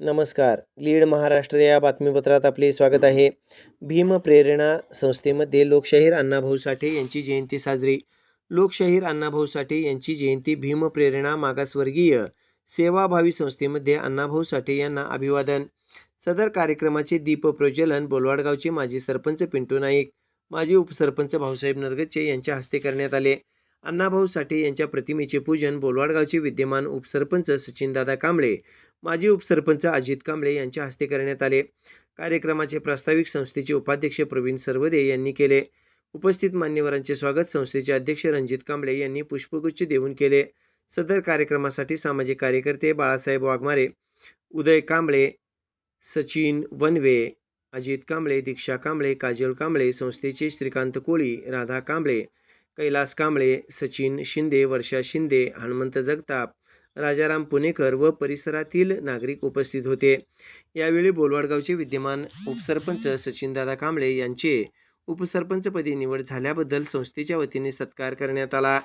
नमस्कार. लीड महाराष्ट्र या बातमीपत्रात आपले स्वागत आहे. भीम प्रेरणा संस्थेमध्ये लोकशाहीर अण्णाभाऊ साठे यांची जयंती साजरी. लोकशाहीर अण्णाभाऊ साठे यांची जयंती भीम प्रेरणा मागासवर्गीय सेवाभावी संस्थेमध्ये अण्णाभाऊ साठे यांना अभिवादन. सदर कार्यक्रमाचे दीपप्रज्वलन बोलवाडगावचे माजी सरपंच पिंटू नाईक माजी उपसरपंच भाऊसाहेब नरगच्चे यांच्या हस्ते करण्यात आले. अण्णाभाऊ साठे यांच्या प्रतिमेचे पूजन बोलवाडगावचे विद्यमान उपसरपंच सचिनदादा कांबळे माजी उपसरपंच अजित कांबळे यांच्या हस्ते करण्यात आले. कार्यक्रमाचे प्रास्ताविक संस्थेचे उपाध्यक्ष प्रवीण सरवदे यांनी केले. उपस्थित मान्यवरांचे स्वागत संस्थेचे अध्यक्ष रणजित कांबळे यांनी पुष्पगुच्छ देऊन केले. सदर कार्यक्रमासाठी सामाजिक कार्यकर्ते बाळासाहेब वाघमारे उदय कांबळे सचिन वनवे अजित कांबळे दीक्षा कांबळे काजल कांबळे संस्थेचे श्रीकांत कोळी राधा कांबळे कैलास कांबळे सचिन शिंदे वर्षा शिंदे हनुमंत जगताप राजाराम पुणेकर व परिसरातील नागरिक उपस्थित होते. यावेळी बोलवाडगावचे विद्यमान उपसरपंच सचिनदादा कांबळे यांचे उपसरपंचपदी निवड झाल्याबद्दल संस्थेच्या वतीने सत्कार करण्यात आला.